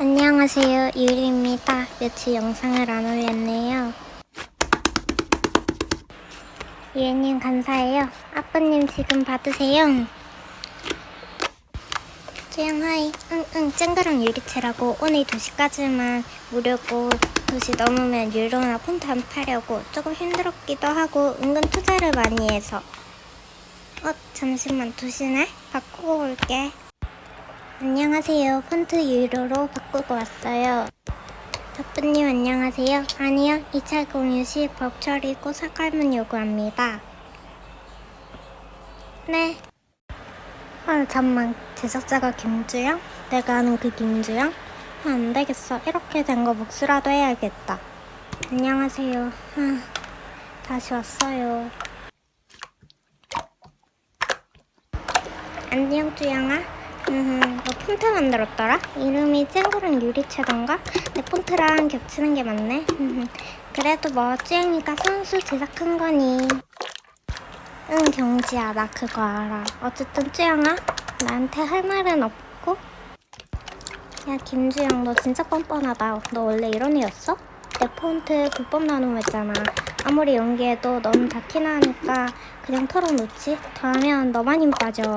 안녕하세요. 유리입니다. 며칠 영상을 안 올렸네요. 유리님 감사해요. 아빠님 지금 받으세요. 주영 하이. 응응 쨍그랑 유리채라고 오늘 2시까지만 무료고 2시 넘으면 유료나 폰트 안 파려고 조금 힘들었기도 하고 은근 투자를 많이 해서 어 잠시만 2시네? 바꾸고 올게. 안녕하세요. 폰트 유료로 바꾸고 왔어요. 덕분님 안녕하세요. 아니요. 2차 공유 시 법 처리 고 사과문 요구합니다. 네. 아 잠만. 제작자가 김주영? 내가 아는 그 김주영? 아, 안 되겠어. 이렇게 된 거 복수라도 해야겠다. 안녕하세요. 아, 다시 왔어요. 안녕 주영아. 음, 너 폰트 만들었더라? 이름이 쨍그랑 유리채던가? 내 폰트랑 겹치는 게 많네. 음, 그래도 뭐 주영이가 선수 제작한 거니. 응 경지야 나 그거 알아. 어쨌든 주영아 나한테 할 말은 없고. 야 김주영 너 진짜 뻔뻔하다. 너 원래 이런 애였어? 내 폰트 불법 나눔했잖아. 아무리 연기해도 넌다 티나니까 그냥 털어놓지. 더하면 너만 힘 빠져.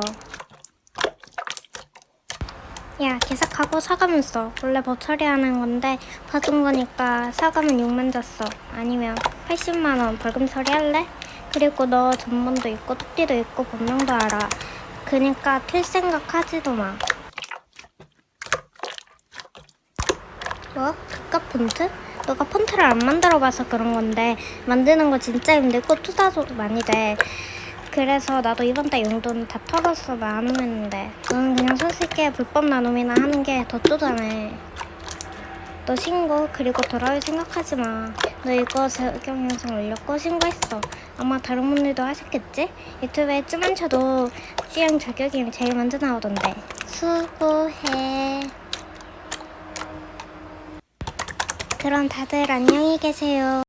야, 개삭하고 사과문 써. 원래 법 처리하는 건데 받은 거니까 사과문 6만 줬어. 아니면 80만 원 벌금 처리할래? 그리고 너 전문도 있고 톡띠도 있고 본명도 알아. 그니까 튈 생각 하지도 마. 뭐? 그깟 폰트? 너가 폰트를 안 만들어 봐서 그런 건데 만드는 거 진짜 힘들고 투자도 많이 돼. 그래서 나도 이번 달 용돈 다 털어서 나눔했는데 너는 그냥 손쉽게 불법 나눔이나 하는 게 더 쪼잔해. 너 신고 그리고 돌아올 생각하지 마. 너 이거 적용 영상 올렸고 신고했어. 아마 다른 분들도 하셨겠지? 유튜브에 쭈만 쳐도 C형 자격이 제일 먼저 나오던데. 수고해. 그럼 다들 안녕히 계세요.